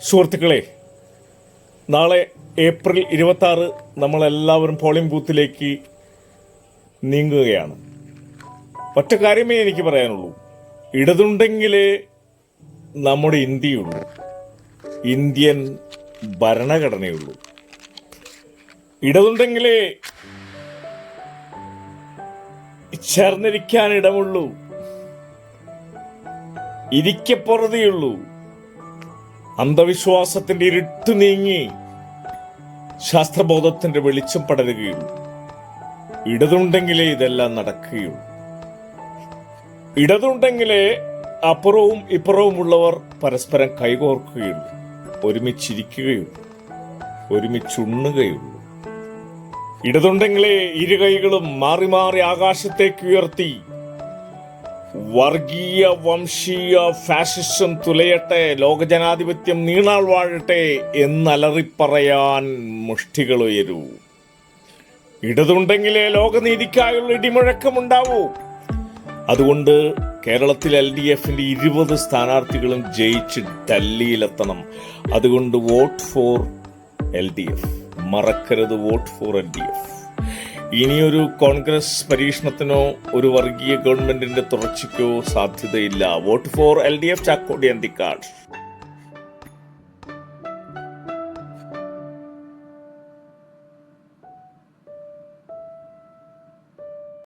സുഹൃത്തുക്കളെ നാളെ ഏപ്രിൽ ഇരുപത്തി നമ്മളെല്ലാവരും പോളിംഗ് ബൂത്തിലേക്ക് നീങ്ങുകയാണ്. ഒറ്റ കാര്യമേ എനിക്ക് പറയാനുള്ളൂ. ഇടതുണ്ടെങ്കിലേ നമ്മുടെ ഇന്ത്യയുള്ളൂ. ഇന്ത്യൻ ഭരണഘടനയുള്ളൂ. ഇടതുണ്ടെങ്കിലേ ചേർന്നിരിക്കാൻ ഇടമുള്ളൂ. ഇരിക്കപ്പുറതയുള്ളൂ. അന്ധവിശ്വാസത്തിന്റെ ഇരുട്ട് നീങ്ങി ശാസ്ത്രബോധത്തിന്റെ വെളിച്ചം പടരുകയുള്ളൂ ഇടതുണ്ടെങ്കിലേ ഇതെല്ലാം നടക്കുകയുള്ളൂ. ഇടതുണ്ടെങ്കിലേ അപ്പുറവും ഇപ്പുറവുമുള്ളവർ പരസ്പരം കൈകോർക്കുകയുള്ളൂ. ഒരുമിച്ചിരിക്കുകയുള്ളൂ. ഒരുമിച്ചുണ്ണുകയുള്ളൂ. ഇടതുണ്ടെങ്കിലേ ഇരു കൈകളും മാറി മാറി ആകാശത്തേക്ക് ഉയർത്തി വർഗീയ വംശീയ ഫാഷിസം തുലയട്ടെ ലോകജനാധിപത്യം നീണാൾ വാഴട്ടെ എന്നലറിപ്പറയാൻ മുഷ്ടികൾ ഉയരൂ. ഇടതുണ്ടെങ്കിലേ ലോകനീതിക്കായുള്ള ഇടിമുഴക്കമുണ്ടാവൂ. അതുകൊണ്ട് കേരളത്തിൽ എൽ ഡി എഫിന്റെ ഇരുപത് സ്ഥാനാർത്ഥികളും ജയിച്ച് ഡൽഹിയിലെത്തണം. അതുകൊണ്ട് vote for L D F. മറക്കരുത് vote for L D F. ഇനിയൊരു കോൺഗ്രസ് പരീക്ഷണത്തിനോ ഒരു വർഗീയ ഗവൺമെന്റിന്റെ തുടർച്ചയ്ക്കോ സാധ്യതയില്ല. Vote for L D F ചാക്കോടി Anthikad.